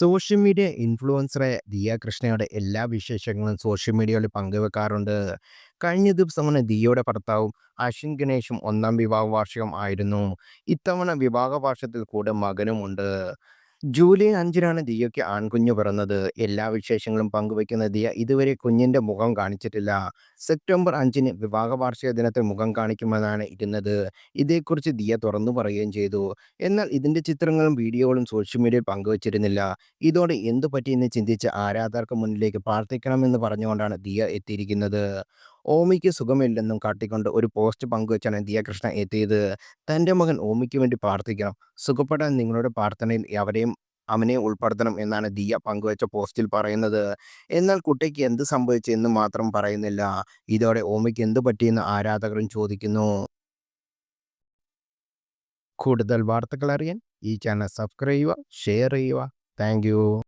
Social media ഇൻഫ്ലുവൻസറെ Diya കൃഷ്ണയുടെ എല്ലാ വിശേഷങ്ങളും സോഷ്യൽ മീഡിയയിൽ പങ്കുവെക്കാറുണ്ട്. കഴിഞ്ഞ ദിവസമാണ് ദിയയുടെ ഭർത്താവും അശ്വിൻ ഗണേഷും ഒന്നാം വിവാഹ വാർഷികം ആയിരുന്നു. ഇത്തവണ വിവാഹ വാർഷികത്തിൽ കൂടെ മകനുമുണ്ട്. ജൂലൈ അഞ്ചിനാണ് ദിയയ്ക്ക് ആൺകുഞ്ഞ് പിറന്നത്. എല്ലാ വിശേഷങ്ങളും പങ്കുവയ്ക്കുന്ന ദിയ ഇതുവരെ കുഞ്ഞിന്റെ മുഖം കാണിച്ചിട്ടില്ല. സെപ്റ്റംബർ അഞ്ചിന് വിവാഹ വാർഷിക ദിനത്തിൽ മുഖം കാണിക്കുമെന്നാണ് ഇരുന്നത്. ഇതേക്കുറിച്ച് ദിയ തുറന്നു പറയുകയും ചെയ്തു. എന്നാൽ ഇതിന്റെ ചിത്രങ്ങളും വീഡിയോകളും സോഷ്യൽ മീഡിയയിൽ പങ്കുവച്ചിരുന്നില്ല. ഇതോടെ എന്തു പറ്റിയെന്ന് ചിന്തിച്ച് ആരാധകർക്ക് മുന്നിലേക്ക് പ്രാർത്ഥിക്കണമെന്ന് പറഞ്ഞുകൊണ്ടാണ് ദിയ എത്തിയിരിക്കുന്നത്. ഓമിക്ക് സുഖമില്ലെന്നും കാട്ടിക്കൊണ്ട് ഒരു പോസ്റ്റ് പങ്കുവെച്ചാണ് ദിയ കൃഷ്ണ എത്തിയത്. തന്റെ മകൻ ഓമിക്ക് വേണ്ടി പ്രാർത്ഥിക്കണം. സുഖപ്പെടാൻ നിങ്ങളുടെ പ്രാർത്ഥനയിൽ അവരെയും അവനെ ഉൾപ്പെടുത്തണം എന്നാണ് ദിയ പങ്കുവെച്ച പോസ്റ്റിൽ പറയുന്നത്. എന്നാൽ കുട്ടിക്ക് എന്ത് സംഭവിച്ചു എന്ന് മാത്രം പറയുന്നില്ല. ഇതോടെ ഓമിക്ക് എന്ത് പറ്റിയെന്ന് ആരാധകരും ചോദിക്കുന്നു. കൂടുതൽ വാർത്തകൾ അറിയാൻ ഈ ചാനൽ സബ്സ്ക്രൈബ് ചെയ്യുക, ഷെയർ ചെയ്യുക. താങ്ക്.